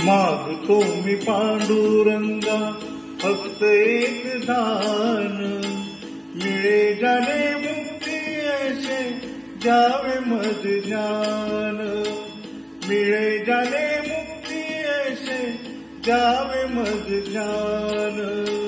मागतो मी पांडुरंगा फक्त एक दान. मिळे जाणे मुक्ती असे जावे मज ज्ञान. मिळे जाणे मुक्ती असे जावे मज ज्ञान.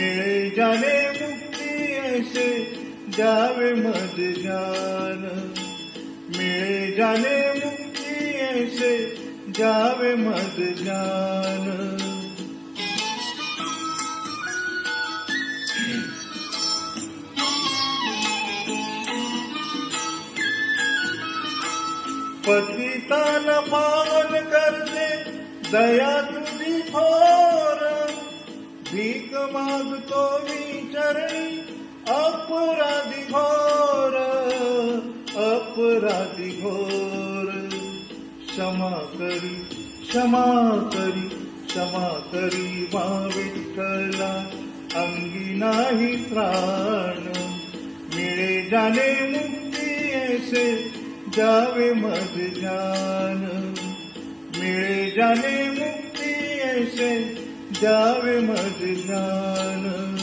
मिळे जाणे मुक्ती ऐसे जावे मज ज्ञान। मिळे जाणे मुक्ती ऐसे जावे मज ज्ञान पतितान पावन करते दया तुझी थोर માગતો વિચરણી અપરાધી ઘોર અપરાધી ઘોર ક્ષમા કરી ક્ષમા કરી ક્ષમા કરી મા વિઠ્ઠલા અંગી નાહી પ્રાણ મેળે જાને મુક્તિ એસે જાવે મધ જાન મેળે જાને મુક્તિ એસે जावे मज ज्ञान